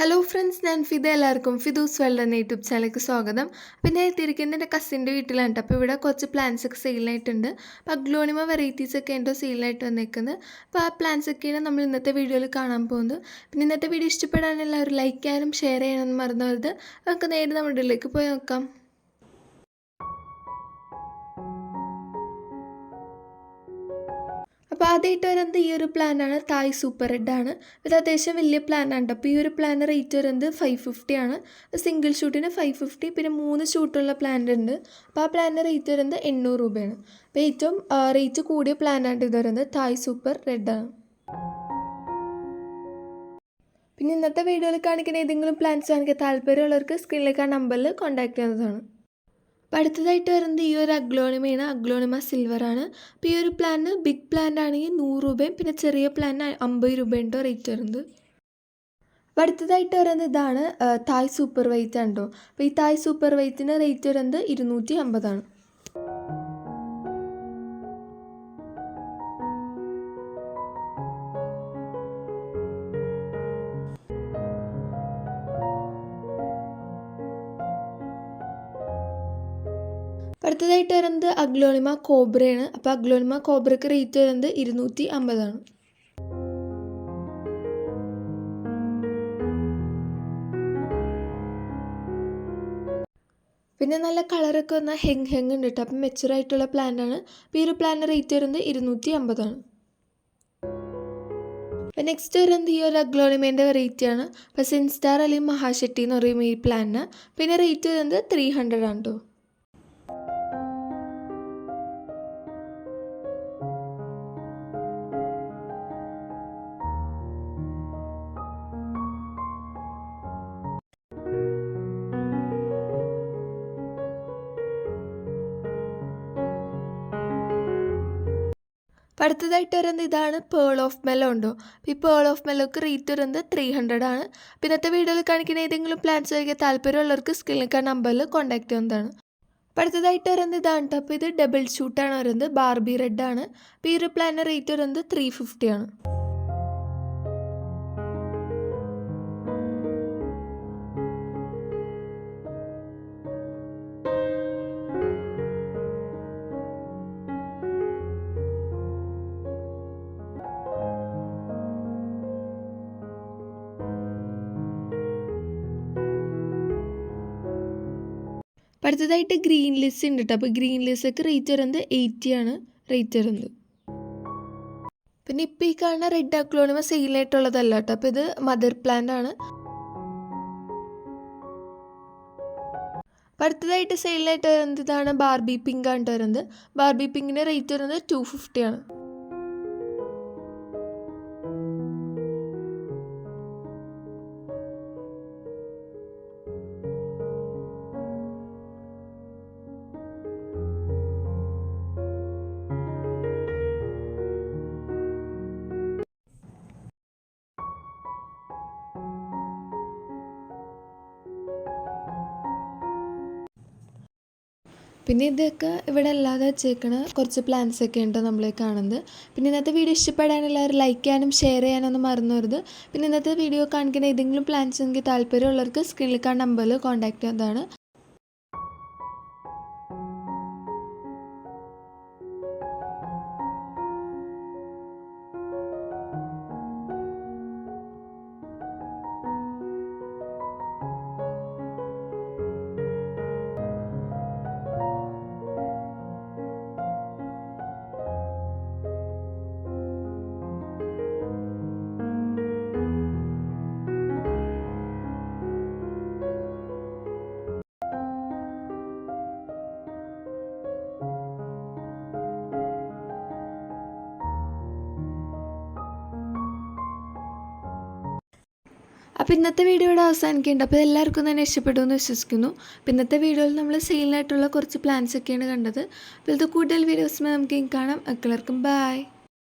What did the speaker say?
Hello friends ഞാൻ ഫിദ എല്ലാവർക്കും Fidu's world എന്ന യൂട്യൂബ് ചാനലിലേക്ക് സ്വാഗതം. അപ്പോൾ ഞാൻ എത്തിയിരിക്കുന്നത് എന്റെ കസിന്റെ വീട്ടിലാണ്. അപ്പോൾ ഇവിടെ കുറച്ച് പ്ലാന്റ്സ് ഒക്കെ സെയിലായിട്ടുണ്ട് അപ്പോൾ അഗ്ലോണിമ വെറൈറ്റീസ് ഒക്കെ ഉണ്ടോ സെയിലായിട്ട് വന്നേക്കുന്നത്. അപ്പോൾ ആ പ്ലാന്റ്സ് ഒക്കെയാണ് നമ്മൾ ഇന്നത്തെ വീഡിയോയിൽ കാണാൻ പോകുന്നത്. പിന്നെ ഇന്നത്തെ വീഡിയോ ഇഷ്ടപ്പെടാൻ ലൈക്ക് ചെയ്യാനും ഷെയർ ചെയ്യാനും മറന്നു നമുക്ക് നേരെ നമ്മുടെ വീട്ടിലേക്ക് പോയി നോക്കാം. അപ്പോൾ ആദ്യമായിട്ട് വരുന്നത് ഈ ഒരു പ്ലാനാണ് തായ് സൂപ്പർ റെഡ് ആണ്. ഇത് അത്യാവശ്യം വലിയ പ്ലാനാണ് അപ്പോൾ ഈ ഒരു പ്ലാൻ റേറ്റ് വരുന്നത് ഫൈവ് ഫിഫ്റ്റി ആണ്. സിംഗിൾ ഷൂട്ടിന് ഫൈവ് ഫിഫ്റ്റി പിന്നെ മൂന്ന് ഷൂട്ടുള്ള പ്ലാൻ ഉണ്ട് അപ്പോൾ ആ പ്ലാനിന്റെ റേറ്റ് വരുന്നത് എണ്ണൂറ് രൂപയാണ്. അപ്പോൾ ഏറ്റവും റേറ്റ് കൂടിയ പ്ലാനായിട്ട് ഇത് വരുന്നത് തായ് സൂപ്പർ റെഡ് ആണ്. പിന്നെ ഇന്നത്തെ വീഡിയോയിൽ കാണിക്കുന്ന ഏതെങ്കിലും പ്ലാൻസ് കാണിക്കാൻ താല്പര്യമുള്ളവർക്ക് സ്ക്രീനിലേക്ക് ആ നമ്പറിൽ കോൺടാക്ട് ചെയ്യുന്നതാണ്. അപ്പോൾ അടുത്തതായിട്ട് വരുന്നത് ഈ ഒരു അഗ്ലോണിമയാണ്. അഗ്ലോണിമ സിൽവർ ആണ്. അപ്പോൾ ഈ ഒരു പ്ലാന് ബിഗ് പ്ലാന്റ് ആണെങ്കിൽ നൂറ് രൂപയും പിന്നെ ചെറിയ പ്ലാന് അമ്പത് രൂപയുണ്ടോ റേറ്റ് വരുന്നത്? അപ്പോൾ അടുത്തതായിട്ട് വരുന്നത് ഇതാണ് തായ് സൂപ്പർ വൈറ്റ് ആണ് കേട്ടോ അപ്പോൾ ഈ തായ് സൂപ്പർ വൈറ്റിന് റേറ്റ് വരുന്നത് ഇരുന്നൂറ്റി അമ്പതാണ്. അടുത്തതായിട്ട് വരുന്നത് അഗ്ലോണിമ കോബ്രയാണ്. അപ്പോൾ അഗ്ലോണിമ കോബ്രയ്ക്ക് റേറ്റ് വരുന്നത് ഇരുന്നൂറ്റി അമ്പതാണ് പിന്നെ നല്ല കളറൊക്കെ വന്ന ഹെങ് ഹെങ് ഉണ്ട് കേട്ടോ അപ്പം മെച്ചുറായിട്ടുള്ള പ്ലാന്റാണ് അപ്പോൾ ഈ ഒരു പ്ലാന്റ് റേറ്റ് വരുന്നത് ഇരുന്നൂറ്റി അമ്പതാണ് അപ്പോൾ നെക്സ്റ്റ് വരുന്നത് ഈ ഒരു അഗ്ലോണിമേന്റെ വെറൈറ്റി ആണ്. അപ്പോൾ സെൻസ്റ്റാർ അല്ലെങ്കിൽ മഹാശെട്ടി എന്ന് പറയും ഈ പ്ലാനിന് പിന്നെ റേറ്റ് വരുന്നത് ത്രീ ഹൺഡ്രഡ് ആണ് കേട്ടോ അപ്പോൾ അടുത്തതായിട്ട് വരുന്നത് ഇതാണ് പേൾ ഓഫ് മെല്ലോ ഉണ്ടോ? അപ്പോൾ ഈ പേൾ ഓഫ് മെല്ലോക്ക് റേറ്റ് വരുന്നത് ത്രീ ഹൺഡ്രഡ് ആണ്. ഇന്നത്തെ വീഡിയോയിൽ കാണിക്കുന്ന ഏതെങ്കിലും പ്ലാൻസ് കഴിക്കാൻ താല്പര്യമുള്ളവർക്ക് സ്ക്രീനിൽ നമ്പറിൽ കോൺടാക്ട് ചെയ്യുന്നതാണ്. അപ്പോൾ അടുത്തതായിട്ട് വരുന്ന ഇതാണ് കേട്ടോ അപ്പോൾ ഇത് ഡബിൾ ഷൂട്ടാണ് വരുന്നത്. ബാർബി റെഡ് ആണ്. അപ്പോൾ ഈ ഒരു പ്ലാനിന്റെ റേറ്റ് വരുന്നത് ത്രീ ഫിഫ്റ്റി ആണ്. അടുത്തതായിട്ട് ഗ്രീൻ ലിസ്റ്റ് ഉണ്ട് കേട്ടോ അപ്പോൾ ഗ്രീൻ ലിസ്റ്റൊക്കെ റേറ്റ് വരുന്നത് എയ്റ്റി ആണ്. റേറ്റ് വരുന്നത്. പിന്നെ ഇപ്പോൾ ഈ കാണുന്ന റെഡ് അക്ലോണിമ സെയിലായിട്ടുള്ളതല്ല കേട്ടോ അപ്പോൾ ഇത് മദർ പ്ലാന്റ് ആണ്. അപ്പോൾ അടുത്തതായിട്ട് സെയിലായിട്ട് വരുന്നത് ഇതാണ് ബാർബി പിങ്ക് ആണ് വരുന്നത്. ബാർബി പിങ്കിന്റെ റേറ്റ് വരുന്നത് ടു ഫിഫ്റ്റി ആണ്. പിന്നെ ഇതൊക്കെ ഇവിടെ അല്ലാതെ വെച്ചേക്കണ കുറച്ച് പ്ലാന്റ്സ് ഒക്കെ ഉണ്ട് നമ്മൾ കാണുന്നത്. പിന്നെ ഇന്നത്തെ വീഡിയോ ഇഷ്ടപ്പെടാൻ എല്ലാവരും ലൈക്ക് ചെയ്യാനും ഷെയർ ചെയ്യാനൊന്നും മറന്നുവരുത് പിന്നെ ഇന്നത്തെ വീഡിയോ കാണിക്കുന്ന ഏതെങ്കിലും പ്ലാന്റ്സ് എനിക്ക് താല്പര്യമുള്ളവർക്ക് സ്ക്രീനിൽ കാണുന്ന നമ്പറിൽ കോൺടാക്ട് ചെയ്യുന്നതാണ് അപ്പോൾ ഇന്നത്തെ വീഡിയോ ഇവിടെ അവസാനിക്കുന്നുണ്ട് അപ്പോൾ എല്ലാവർക്കും തന്നെ ഇഷ്ടപ്പെട്ടു എന്ന് വിശ്വസിക്കുന്നു. അപ്പോൾ ഇന്നത്തെ വീഡിയോയിൽ നമ്മൾ സെയിലായിട്ടുള്ള കുറച്ച് പ്ലാൻസ് ഒക്കെയാണ് കണ്ടത്. അപ്പോൾ ഇത് കൂടുതൽ വീഡിയോസ് നമുക്ക് കാണാം. എല്ലാവർക്കും ബായ്